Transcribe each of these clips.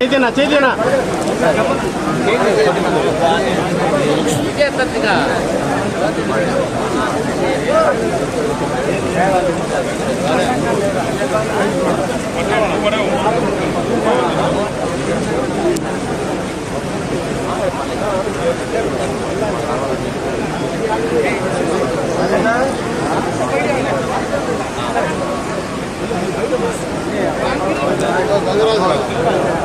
చేతినా చేతినా శారీస్ అయితే నేను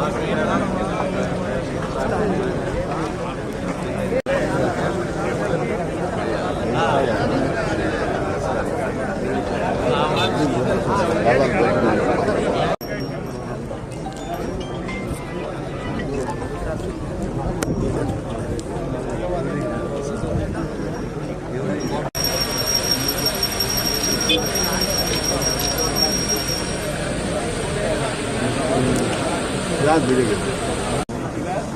గారి నాయకత్వం చంద్రబాబు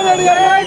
నాయుడు గారి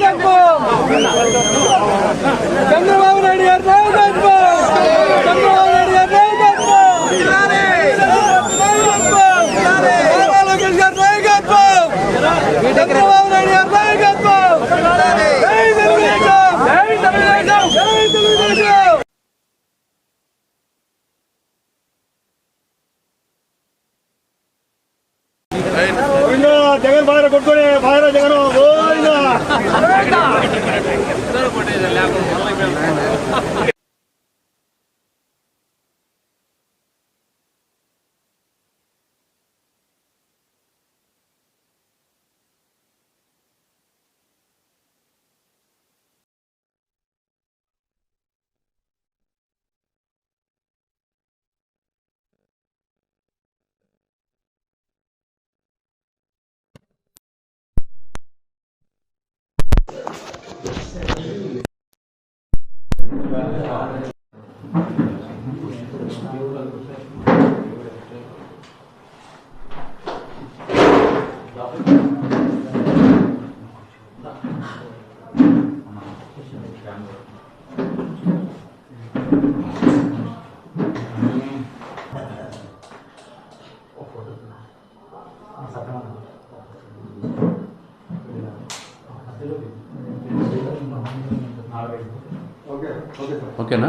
ఓకేనా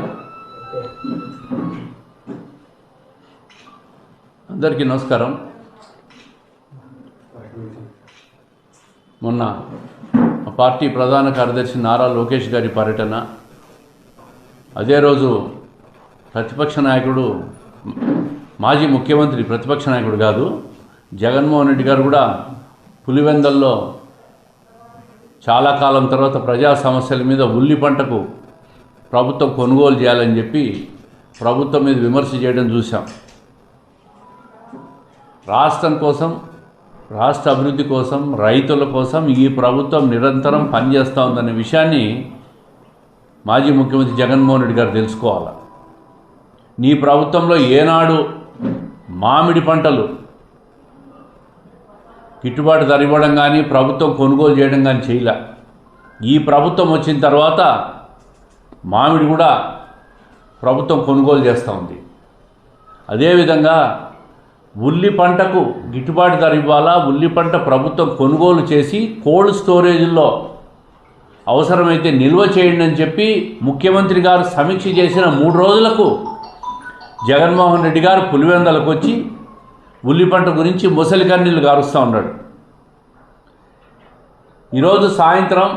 అందరికీ నమస్కారం. మొన్న పార్టీ ప్రధాన కార్యదర్శి నారా లోకేష్ గారి పర్యటన. అదే రోజు ప్రతిపక్ష నాయకుడు మాజీ ముఖ్యమంత్రి ప్రతిపక్ష నాయకుడు కాదు జగన్మోహన్ రెడ్డి గారు కూడా పులివెందల్లో చాలా కాలం తర్వాత ప్రజా సమస్యల మీద ఉల్లి పంటకు ప్రభుత్వం కొనుగోలు చేయాలని చెప్పి ప్రభుత్వం మీద విమర్శ చేయడం చూసాం రాష్ట్రం కోసం రాష్ట్ర అభివృద్ధి కోసం రైతుల కోసం ఈ ప్రభుత్వం నిరంతరం పనిచేస్తూ ఉందనే విషయాన్ని మాజీ ముఖ్యమంత్రి జగన్మోహన్ రెడ్డి గారు తెలుసుకోవాలి. నీ ప్రభుత్వంలో ఏనాడు మామిడి పంటలు గిట్టుబాటు ధర ఇవ్వడం కానీ ప్రభుత్వం కొనుగోలు చేయడం కానీ చేయలే. ఈ ప్రభుత్వం వచ్చిన తర్వాత మామిడి కూడా ప్రభుత్వం కొనుగోలు చేస్తూ ఉంది. అదేవిధంగా ఉల్లి పంటకు గిట్టుబాటు ధర ఇవ్వాలా? ఉల్లి పంట ప్రభుత్వం కొనుగోలు చేసి కోల్డ్ స్టోరేజ్లో అవసరమైతే నిల్వ చేయండి అని చెప్పి ముఖ్యమంత్రి గారు సమీక్ష చేసిన మూడు రోజులకు జగన్మోహన్ రెడ్డి గారు పులివెందలకు వచ్చి ఉల్లి పంట గురించి ముసలి కన్నీళ్ళు గారుస్తూ ఉన్నాడు. ఈరోజు సాయంత్రం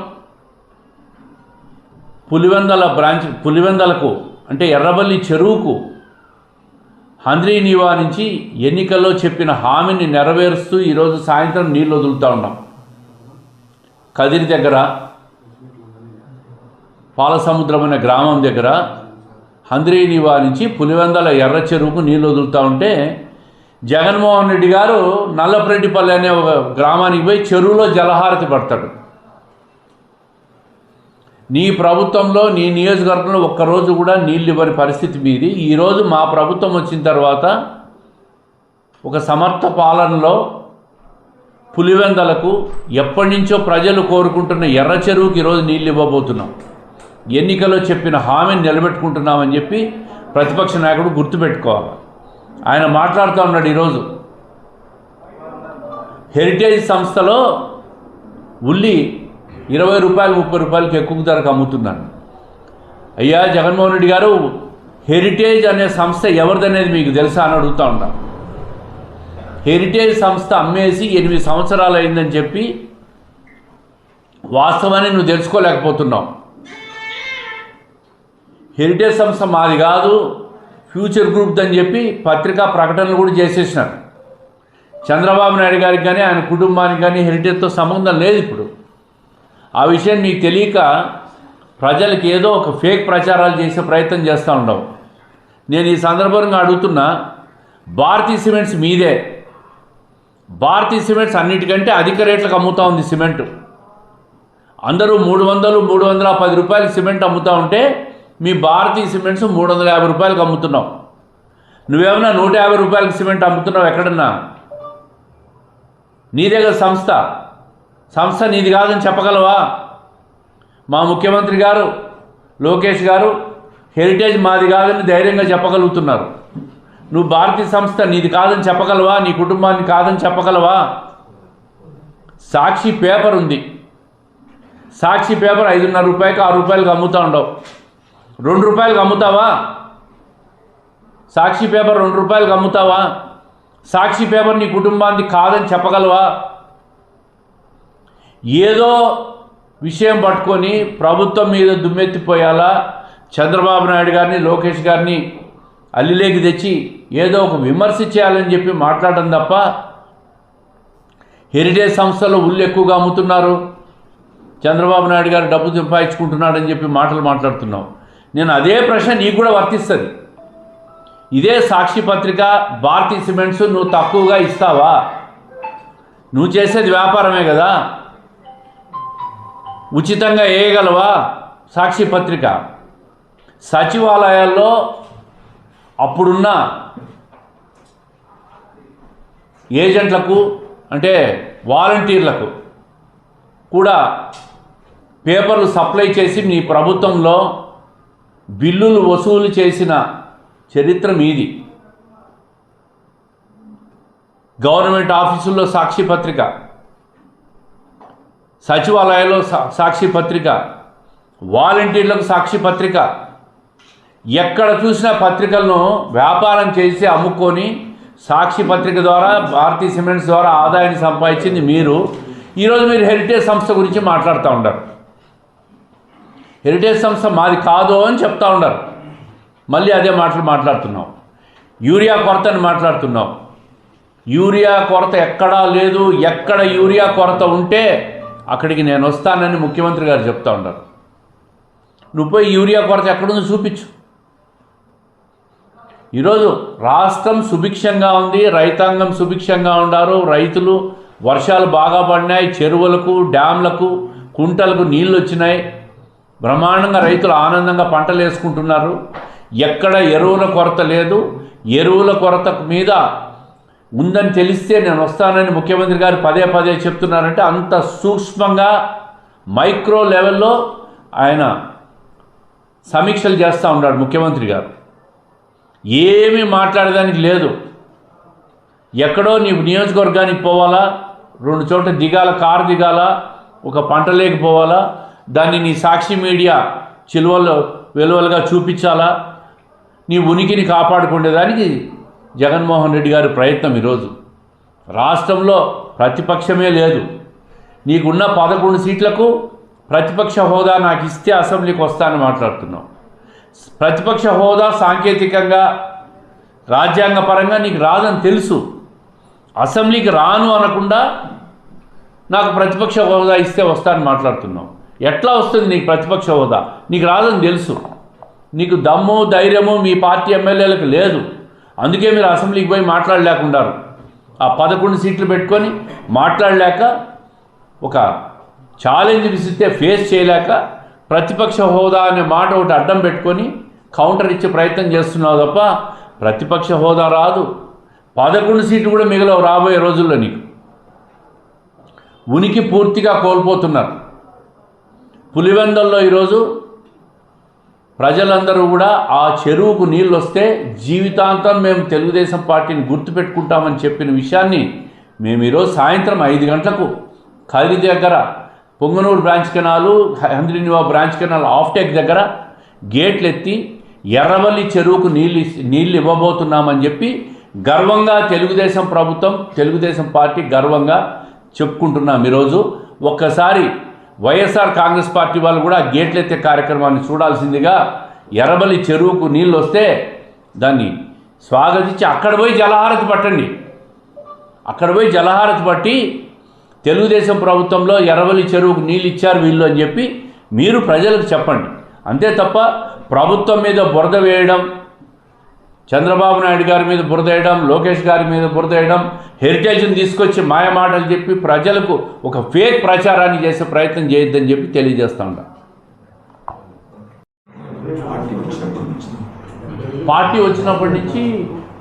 పులివెందల బ్రాంచ్ పులివెందలకు అంటే ఎర్రబల్లి చెరువుకు హంద్రీ నివారించి ఎన్నికల్లో చెప్పిన హామీని నెరవేరుస్తూ ఈరోజు సాయంత్రం నీళ్ళు వదులుతూ ఉన్నాం. కదిరి దగ్గర పాలసముద్రం అనే గ్రామం దగ్గర హంద్రీ నివారించి పులివెందల ఎర్ర చెరువుకు నీళ్ళు వదులుతూ ఉంటే జగన్మోహన్ రెడ్డి గారు నల్లపరెడ్డిపల్లి అనే ఒక గ్రామానికి పోయి చెరువులో జలహారతి పడతాడు. నీ ప్రభుత్వంలో నీ నియోజకవర్గంలో ఒక్కరోజు కూడా నీళ్ళు ఇవ్వని పరిస్థితి మీది. ఈరోజు మా ప్రభుత్వం వచ్చిన తర్వాత ఒక సమర్థ పాలనలో పులివెందలకు ఎప్పటి నుంచో ప్రజలు కోరుకుంటున్న ఎర్ర చెరువుకి ఈరోజు నీళ్ళు ఇవ్వబోతున్నాం. ఎన్నికలో చెప్పిన హామీని నిలబెట్టుకుంటున్నామని చెప్పి ప్రతిపక్ష నాయకుడు గుర్తుపెట్టుకోవాలి. ఆయన మాట్లాడుతూ ఉన్నాడు ఈరోజు. హెరిటేజ్ సంస్థలో ఉల్లి ఇరవై రూపాయలు ముప్పై రూపాయలకి ఎక్కువ ధరకు అమ్ముతున్నాను. అయ్యా జగన్మోహన్ రెడ్డి గారు హెరిటేజ్ అనే సంస్థ ఎవరిదనేది మీకు తెలుసా అని అడుగుతూ ఉన్నాను హెరిటేజ్ సంస్థ అమ్మేసి ఎనిమిది సంవత్సరాలు అయిందని చెప్పి వాస్తవాన్ని నువ్వు తెలుసుకోలేకపోతున్నావు. హెరిటేజ్ సంస్థ మాది కాదు ఫ్యూచర్ గ్రూప్ అని చెప్పి పత్రికా ప్రకటనలు కూడా చేసేసినారు. చంద్రబాబు నాయుడు గారికి కానీ ఆయన కుటుంబానికి కానీ హెరిటేజ్తో సంబంధం లేదు ఇప్పుడు. ఆ విషయం నీకు తెలియక ప్రజలకు ఏదో ఒక ఫేక్ ప్రచారాలు చేసే ప్రయత్నం చేస్తూ ఉండవు. నేను ఈ సందర్భంగా అడుగుతున్నా భారతీ సిమెంట్స్ మీదే. భారతీ సిమెంట్స్ అన్నిటికంటే అధిక రేట్లకు అమ్ముతూ ఉంది సిమెంట్. అందరూ మూడు వందలు మూడు వందల పది రూపాయలు సిమెంట్ అమ్ముతూ ఉంటే మీ భారతీ సిమెంట్స్ మూడు వందల యాభై రూపాయలకు అమ్ముతున్నావు. నువ్వేమన్నా నూట యాభై రూపాయలకి సిమెంట్ అమ్ముతున్నావు ఎక్కడన్నా? నీదే కదా సంస్థ. సంస్థ నీది కాదని చెప్పగలవా? మా ముఖ్యమంత్రి గారు లోకేష్ గారు హెరిటేజ్ మాది కాదని ధైర్యంగా చెప్పగలుగుతున్నారు. నువ్వు భారతీయ సంస్థ నీది కాదని చెప్పగలవా? నీ కుటుంబాన్ని కాదని చెప్పగలవా? సాక్షి పేపర్ ఉంది. సాక్షి పేపర్ ఐదున్నర రూపాయలకి ఆరు రూపాయలకి అమ్ముతా ఉండవు. రెండు రూపాయలకు అమ్ముతావా? సాక్షి పేపర్ రెండు రూపాయలకు అమ్ముతావా? సాక్షి పేపర్ నీ కుటుంబానికి కాదని చెప్పగలవా? ఏదో విషయం పట్టుకొని ప్రభుత్వం మీద దుమ్మెత్తిపోయాలా చంద్రబాబు నాయుడు గారిని లోకేష్ గారిని అల్లిలేకి తెచ్చి ఏదో ఒక విమర్శ చేయాలని చెప్పి మాట్లాడడం తప్ప హెరిటేజ్ సంస్థలో ఉల్లు ఎక్కువగా అమ్ముతున్నారు. చంద్రబాబు నాయుడు గారు డబ్బు సంపాదించుకుంటున్నాడని చెప్పి మాటలు మాట్లాడుతున్నావు. నేను అదే ప్రశ్న నీకు కూడా వర్తిస్తుంది. ఇదే సాక్షి పత్రిక భారతీ సిమెంట్స్ నువ్వు తక్కువగా ఇస్తావా? నువ్వు చేసేది వ్యాపారమే కదా. ఉచితంగా వేయగలవా? సాక్షి పత్రిక. సచివాలయాల్లో అప్పుడున్న ఏజెంట్లకు అంటే వాలంటీర్లకు కూడా పేపర్లు సప్లై చేసి మీ ప్రభుత్వంలో బిల్లులు వసూలు చేసిన చరిత్ర మీది. గవర్నమెంట్ ఆఫీసుల్లో సాక్షి పత్రిక. సచివాలయాల్లో సా- సాక్షి పత్రిక వాలంటీర్లకు సాక్షి పత్రిక. ఎక్కడ చూసినా పత్రికలను వ్యాపారం చేసి అమ్ముకొని సాక్షి పత్రిక ద్వారా భారతీయ సిమెంట్స్ ద్వారా ఆదాయాన్ని సంపాదించింది మీరు. ఈరోజు మీరు హెరిటేజ్ సంస్థ గురించి మాట్లాడుతూ ఉంటారు హెరిటేజ్ సంస్థ మాది కాదు అని చెప్తా ఉండరు మళ్ళీ అదే మాటలు మాట్లాడుతున్నాం. యూరియా కొరత అని మాట్లాడుతున్నాం. యూరియా కొరత ఎక్కడా లేదు. ఎక్కడ యూరియా కొరత ఉంటే అక్కడికి నేను వస్తానని ముఖ్యమంత్రి గారు చెప్తా ఉంటారు నువ్వు పోయి యూరియా కొరత ఎక్కడుందో చూపించు. ఈరోజు రాష్ట్రం సుభిక్షంగా ఉంది రైతాంగం సుభిక్షంగా ఉన్నారు రైతులు వర్షాలు బాగా పడినాయి చెరువులకు డ్యాంలకు కుంటలకు నీళ్ళు వచ్చినాయి. బ్రహ్మాండంగా రైతులు ఆనందంగా పంటలు వేసుకుంటున్నారు. ఎక్కడ ఎరువుల కొరత లేదు. ఎరువుల కొరత మీద ఉందని తెలిస్తే నేను వస్తానని ముఖ్యమంత్రి గారు పదే పదే చెప్తున్నారంటే అంత సూక్ష్మంగా మైక్రో లెవెల్లో ఆయన సమీక్షలు చేస్తూ ఉన్నాడు ముఖ్యమంత్రి గారు. ఏమీ మాట్లాడడానికి లేదు. ఎక్కడో నీ నియోజకవర్గానికి పోవాలా? రెండు చోట్ల దిగాల కారు దిగాల? ఒక పంట లేకపోవాలా దాన్ని నీ సాక్షి మీడియా చిలువలు విలువలుగా చూపించాలా? నీ ఉనికిని కాపాడుకునేదానికి జగన్మోహన్ రెడ్డి గారి ప్రయత్నం ఈరోజు. రాష్ట్రంలో ప్రతిపక్షమే లేదు. నీకున్న పదకొండు సీట్లకు ప్రతిపక్ష హోదా నాకు ఇస్తే అసెంబ్లీకి వస్తానని మాట్లాడుతున్నావు. ప్రతిపక్ష హోదా సాంకేతికంగా రాజ్యాంగపరంగా నీకు రాదని తెలుసు. అసెంబ్లీకి రాను అనకుండా నాకు ప్రతిపక్ష హోదా ఇస్తే వస్తానని మాట్లాడుతున్నావు. ఎట్లా వస్తుంది నీకు ప్రతిపక్ష హోదా? నీకు రాదని తెలుసు. నీకు దమ్ము ధైర్యము మీ పార్టీ ఎమ్మెల్యేలకు లేదు. అందుకే మీరు అసెంబ్లీకి పోయి మాట్లాడలేకున్నారు ఆ పదకొండు సీట్లు పెట్టుకొని మాట్లాడలేక ఒక ఛాలెంజ్ విసిస్తే ఫేస్ చేయలేక ప్రతిపక్ష హోదా అనే మాట ఒకటి అడ్డం పెట్టుకొని కౌంటర్ ఇచ్చే ప్రయత్నం చేస్తున్నావు తప్ప ప్రతిపక్ష హోదా రాదు. పదకొండు సీట్లు కూడా మిగలవు రాబోయే రోజుల్లో నీకు. ఉనికి పూర్తిగా కోల్పోతున్నారు. పులివెందల్లో ఈరోజు ప్రజలందరూ కూడా ఆ చెరువుకు నీళ్ళు వస్తే జీవితాంతం మేము తెలుగుదేశం పార్టీని గుర్తుపెట్టుకుంటామని చెప్పిన విషయాన్ని మేము ఈరోజు సాయంత్రం ఐదు గంటలకు కదిరి దగ్గర Punganur branch canal Handri Neeva branch canal offtake దగ్గర గేట్లు ఎత్తి ఎర్రవల్లి చెరువుకు నీళ్ళు నీళ్ళు ఇవ్వబోతున్నామని చెప్పి గర్వంగా తెలుగుదేశం ప్రభుత్వం తెలుగుదేశం పార్టీ గర్వంగా చెప్పుకుంటున్నాం ఈరోజు. ఒక్కసారి వైఎస్ఆర్ కాంగ్రెస్ పార్టీ వాళ్ళు కూడా గేట్లెత్తే కార్యక్రమాన్ని చూడాల్సిందిగా ఎర్రబలి చెరువుకు నీళ్ళు వస్తే దాన్ని స్వాగతించి అక్కడ పోయి జలహారతి పట్టండి. అక్కడ పోయి జలహారతి పట్టి తెలుగుదేశం ప్రభుత్వంలో ఎర్రవల్లి చెరువుకు నీళ్ళు ఇచ్చారు వీళ్ళు అని చెప్పి మీరు ప్రజలకు చెప్పండి. అంతే తప్ప ప్రభుత్వం మీద బురద వేయడం చంద్రబాబు నాయుడు గారి మీద బురద వేయడం లోకేష్ గారి మీద బురద వేయడం హెరిటేజ్ని తీసుకొచ్చి మాయమాటలు చెప్పి ప్రజలకు ఒక ఫేక్ ప్రచారాన్ని చేసే ప్రయత్నం చేయొద్దని చెప్పి తెలియజేస్తా ఉంటా పార్టీ వచ్చినప్పటి నుంచి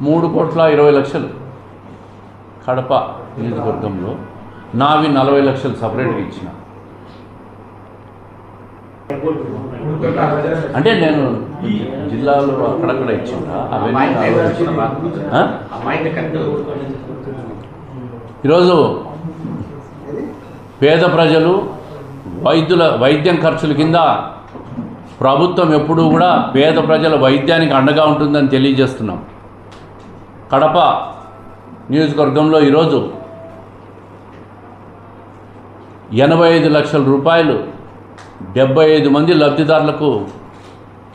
మూడు కోట్ల ఇరవై లక్షలు కడప నియోజకవర్గంలో నావి నలభై లక్షలు సపరేట్గా ఇచ్చిన. అంటే నేను జిల్లాలో అక్కడక్కడ. ఆ? ఈరోజు పేద ప్రజలు వైద్యుల వైద్యం ఖర్చుల కింద ప్రభుత్వం ఎప్పుడూ కూడా పేద ప్రజల వైద్యానికి అండగా ఉంటుందని తెలియజేస్తున్నాం కడప నియోజకవర్గంలో ఈరోజు ఎనభై ఐదు లక్షల రూపాయలు డెబ్బై ఐదు మంది లబ్ధిదారులకు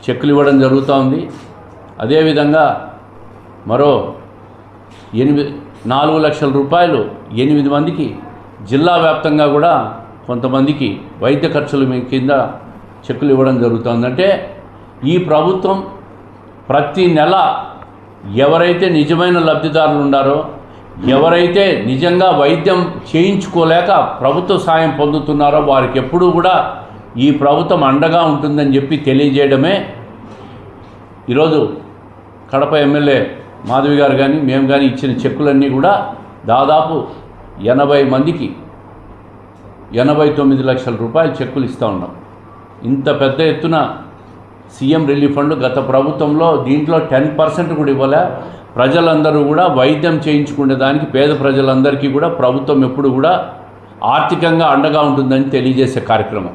చెక్కులు ఇవ్వడం జరుగుతూ ఉంది. అదేవిధంగా మరో ఎనిమిది నాలుగు లక్షల రూపాయలు ఎనిమిది మందికి జిల్లా వ్యాప్తంగా కూడా కొంతమందికి వైద్య ఖర్చుల మీ- కింద చెక్కులు ఇవ్వడం జరుగుతుందంటే ఈ ప్రభుత్వం ప్రతి నెల ఎవరైతే నిజమైన లబ్ధిదారులు ఉన్నారో ఎవరైతే నిజంగా వైద్యం చేయించుకోలేక ప్రభుత్వ సాయం పొందుతున్నారో వారికి ఎప్పుడూ కూడా ఈ ప్రభుత్వం అండగా ఉంటుందని చెప్పి తెలియజేయడమే ఈరోజు కడప ఎమ్మెల్యే మాధవి గారు కానీ మేము కానీ ఇచ్చిన చెక్కులన్నీ కూడా దాదాపు ఎనభై మందికి ఎనభై తొమ్మిది లక్షల రూపాయల చెక్కులు ఇస్తూ ఉన్నాం. ఇంత పెద్ద ఎత్తున సీఎం రిలీఫ్ ఫండ్ గత ప్రభుత్వంలో దీంట్లో టెన్ పర్సెంట్ కూడా ఇవ్వలే. ప్రజలందరూ కూడా వైద్యం చేయించుకునే దానికి పేద ప్రజలందరికీ కూడా ప్రభుత్వం ఎప్పుడు కూడా ఆర్థికంగా అండగా ఉంటుందని తెలియజేసే కార్యక్రమం.